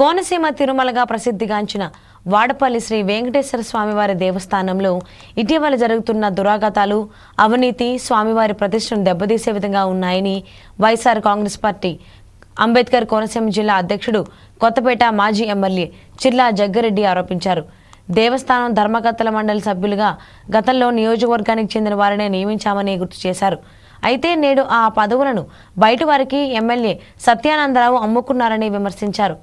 కోనసీమ తిరుమలగా ప్రసిద్ధిగాంచిన వాడపల్లి శ్రీ వెంకటేశ్వర స్వామివారి దేవస్థానంలో ఇటీవల జరుగుతున్న దురాఘాతాలు అవినీతి స్వామివారి ప్రతిష్టను దెబ్బతీసే విధంగా ఉన్నాయని వైఎస్ఆర్ కాంగ్రెస్ పార్టీ అంబేద్కర్ కోనసీమ జిల్లా అధ్యక్షుడు కొత్తపేట మాజీ ఎమ్మెల్యే చిర్లా జగ్గారెడ్డి ఆరోపించారు. దేవస్థానం ధర్మకర్తల మండలి సభ్యులుగా గతంలో నియోజకవర్గానికి చెందిన వారినే నియమించామని గుర్తు చేశారు. అయితే నేడు ఆ పదవులను బయట వారికి ఎమ్మెల్యే సత్యానందరావు అమ్ముకున్నారని విమర్శించారు.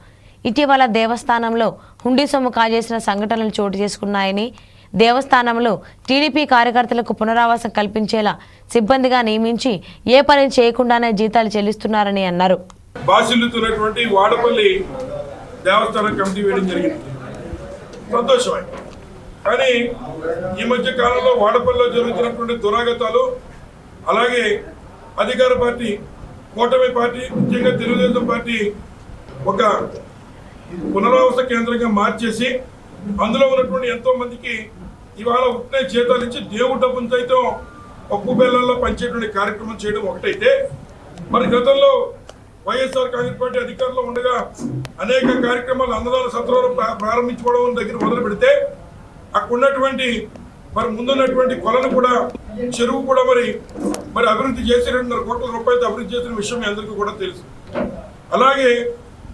ఇటీవల దేవస్థానంలో హుండీ సొమ్ము కాజేసిన సంఘటనలు చోటు చేసుకున్నాయని దేవస్థానంలో టీడీపీ కార్యకర్తలకు పునరావాసం కల్పించేలా సిబ్బందిగా నియమించి ఏ పని చేయకుండానే జీతాలు చెల్లిస్తున్నారని అన్నారు. బాసిల్లుతున్నటువంటి వాడపల్లి దేవస్థానం కమిటీ వేయడం జరిగింది. సంతోషమే. కానీ ఈ మధ్య కాలంలో వాడపల్లిలో జరుగుతున్నటువంటి దురాగతాలు అలాగే అధికార పార్టీ కూటమి పార్టీ ముఖ్యంగా తెలుగుదేశం పార్టీ ఒక పునరావాస కేంద్రంగా మార్చేసి అందులో ఉన్నటువంటి ఎంతో మందికి ఇవాళ ఉట్నే జీతాలు ఇచ్చి దేవుడు డబ్బును సైతం పప్పు బెల్లంలో పంచేటువంటి కార్యక్రమం చేయడం ఒకటైతే మరి గతంలో వైఎస్ఆర్ కాంగ్రెస్ పార్టీ అధికారంలో ఉండగా అనేక కార్యక్రమాలు అన్నదాన సత్రాలు ప్రారంభించుకోవడం దగ్గర మొదలు పెడితే అక్కడ ఉన్నటువంటి మరి ముందున్నటువంటి కొలను కూడా చెరువు కూడా మరి మరి అభివృద్ధి చేసి రెండున్నర కోట్ల రూపాయలతో అభివృద్ధి చేసిన విషయం మీ అందరికీ కూడా తెలుసు. అలాగే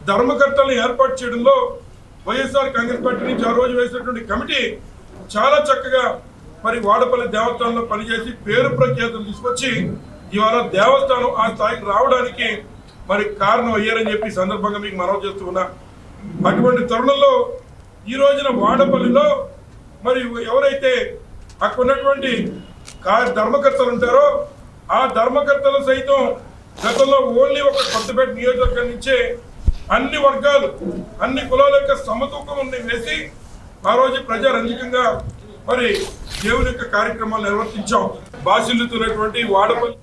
ధర్మకర్తలను ఏర్పాటు చేయడంలో వైఎస్ఆర్ కాంగ్రెస్ పార్టీ నుంచి ఆ రోజు వేసినటువంటి కమిటీ చాలా చక్కగా మరి వాడపల్లి దేవస్థానంలో పనిచేసి పేరు ప్రఖ్యాతులు తీసుకొచ్చి ఇవాళ దేవస్థానం ఆ స్థాయికి రావడానికి మరి కారణం అయ్యారని చెప్పి సందర్భంగా మీకు మనవి చేస్తూ అటువంటి తరుణంలో ఈ రోజున వాడపల్లిలో మరి ఎవరైతే అక్కడ ఉన్నటువంటి ధర్మకర్తలు ఉంటారో ఆ ధర్మకర్తలు సైతం గతంలో ఓన్లీ ఒక కొత్తపేట నియోజకవర్గం నుంచే అన్ని వర్గాలు అన్ని కులాల యొక్క సమతూకం వేసి ఆ రోజు ప్రజారంజకంగా మరి దేవుని యొక్క కార్యక్రమాలు నిర్వర్తించాం. బాసిల్లుతున్నటువంటి వాడపల్లి